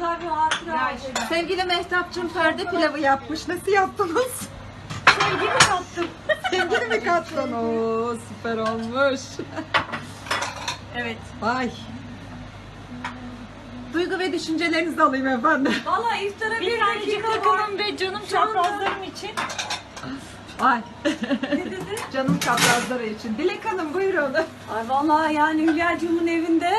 Tabii hatıra. Sevgili Mehtapçım perde pilavı yapmış. Nasıl yaptınız? Sevgi mi kattım? Sevgili mi kattın? Oo süper olmuş. Evet. Ay. Duygu ve düşüncelerinizi alayım efendim. Valla iftara bir, Bir tanecik dakika var. takımım be canım çaprazlarım için. Ay. Ne dedi? Canım çaprazları için. Dilek Hanım buyurun. Ay vallahi yani Hülya'cığımın evinde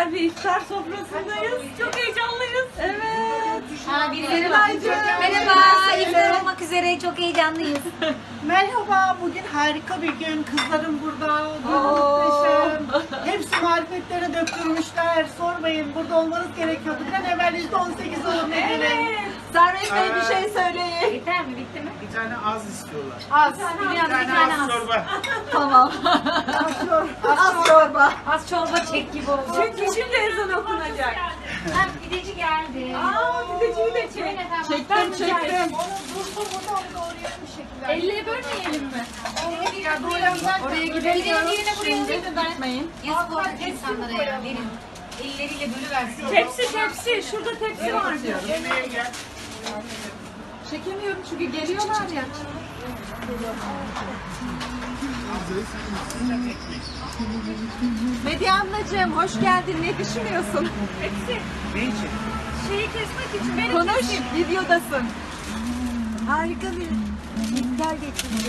süper bir iftar sofrasındayız. Çok heyecanlıyız. Evet. Ha, birileri Sevilaycığım. Merhaba, iftar olmak üzere çok heyecanlıyız. Merhaba, bugün harika bir gün. Kızlarım burada, Oo. muhteşem. Hepsi marifetlere döktürmüşler. Sormayın, burada olmanız gerekiyordu. Bir an evvel %18 olun evet. Servet Bey bir şey söyleyin. Yeter mi, bitti mi? Bir tane az istiyorlar. Az. Biliyorum, Bir tane az çorba. Tamam. Çorba. Az çorba çek gibi oldu. Çünkü şimdi ezan okunacak. Ha, pideci geldi. Aa pideciyi de çek. Çektim çektim. Elle bölmeyelim mi? Oraya buraya Şimdi gitmeyin. Yazık olacak insanlara ya, verin. Elleriyle bölüversin. Tepsi tepsi. Şurada tepsi var diyor. Yemeğe gel. Çekemiyorum çünkü geliyorlar ya. Medya ablacığım hoş geldin. Ne düşünüyorsun? Ne için? Şeyi kesmek için Konuş, videodasın. Harika bir iftar geçirdi.